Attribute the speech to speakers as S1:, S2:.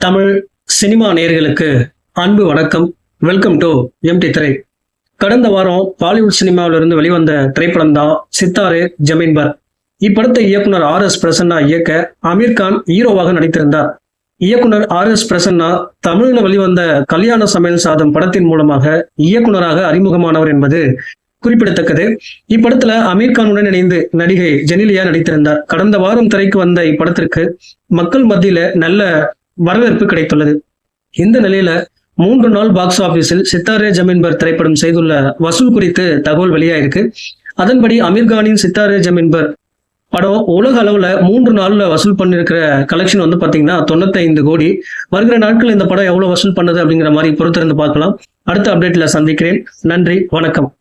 S1: Tamil cinema நேயர்களுக்கு அன்பு வணக்கம். வெல்கம் டு எம்டி திரை கடந்த வாரம் பாலிவுட் சினிமாவிலிருந்து வெளிவந்த திரைப்படம் தான் சித்தாரே ஜமீன்பர் இப்படத்தை இயக்குனர் ஆர் எஸ் பிரசன்னா இயக்க அமீர் கான் ஹீரோவாக நடித்திருந்தார். இயக்குனர் ஆர் எஸ் பிரசன்னா தமிழில் வெளிவந்த கல்யாண சமையல் சாதம் படத்தின் மூலமாக இயக்குனராக அறிமுகமானவர் என்பது குறிப்பிடத்தக்கது. இப்படத்துல அமீர் கானுடன் இணைந்து நடிகை ஜெனிலியா நடித்திருந்தார். கடந்த வாரம் திரைக்கு வந்த இப்படத்திற்கு மக்கள் மத்தியில நல்ல வரவேற்பு கிடைத்துள்ளது. இந்த நிலையில மூன்று நாள் பாக்ஸ் ஆபீஸில் சித்தாரே ஜமீன்பர் திரைப்படம் செய்துள்ள வசூல் குறித்து தகவல் வெளியாயிருக்கு. அதன்படி அமீர்கானின் சித்தாரே ஜமீன்பர் படம் உலக அளவுல மூன்று நாள்ல வசூல் பண்ணிருக்கிற கலெக்ஷன் வந்து பாத்தீங்கன்னா தொண்ணூத்தைந்து கோடி. வருகிற நாட்கள் இந்த படம் எவ்வளவு வசூல் பண்ணுது அப்படிங்கிற மாதிரி பொறுத்திருந்து பார்க்கலாம். அடுத்த அப்டேட்ல சந்திக்கிறேன். நன்றி வணக்கம்.